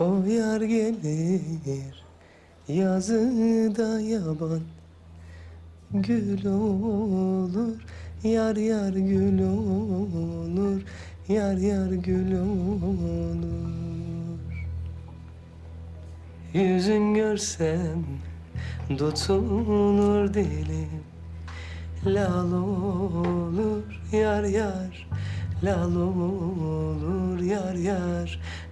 O yar gelir yazı da yaban Gül olur. Yar yar gül olur Yar yar gül olur. Yüzün görsem tutulur dilim Lal olur. Yar yar Lal olur yar yar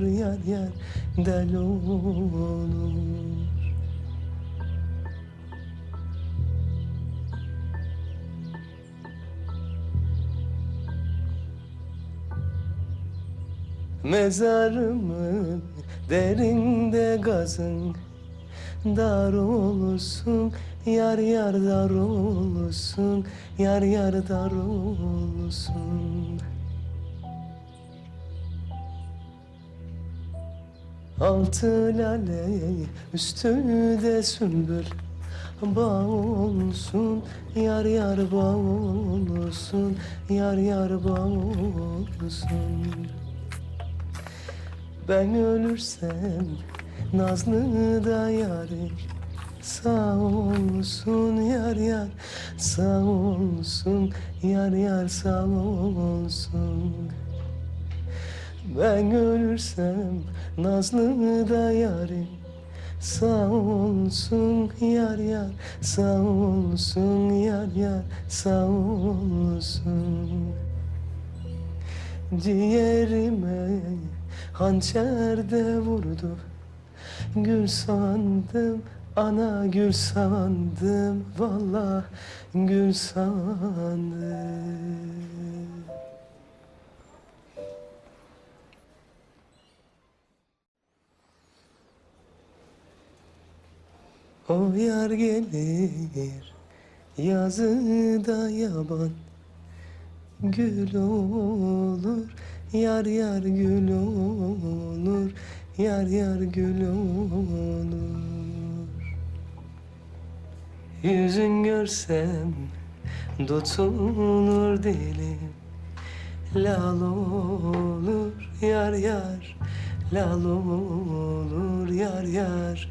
Yar yar del olur. Mezarımın derinde gazın Dar olsun, yar yar dar olsun Yar yar dar olsun Altı lale üstü de sümbül. Bağ olsun, yar yar bağ olsun Yar yar bağ olsun. Ben ölürsem Nazlı da yarim Sağ olsun yar yar Sağ olsun yar yar sağ olsun Ben ölürsem Nazlı da yarim Sağ olsun yar yar Sağ olsun yar yar Sağ olsun. Ciğerime hançer vurdu. Gül sandım, ana gül sandım. Vallahi gül sandım O yar gelir yazı da yaban. Gül olur yar yar gül olur Yar yar gül olur. Yüzün görsem tutulur dilim Lal olur yar yar Lal olur yar yar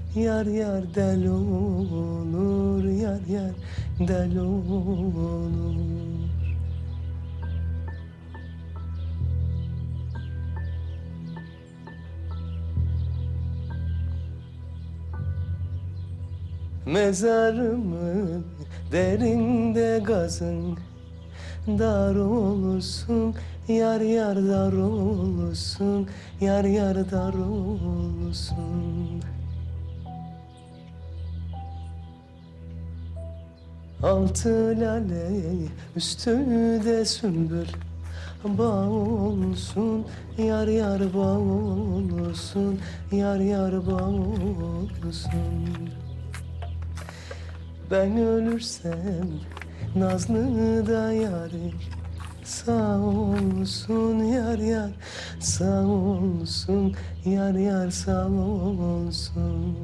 yar yar del olur Yar yar del olur. Mezarımın derinde gazın Dar olsun, yar yar dar olsun Yar yar dar olsun Altı lale üstü de sümbül. Bağ olsun, yar yar bağ olsun Yar yar bağ olsun. Ben ölürsem Nazlı da yarim Sağ olsun yar yar Sağ olsun yar yar sağ olsun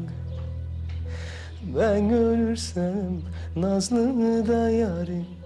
Ben ölürsem Nazlı da yarim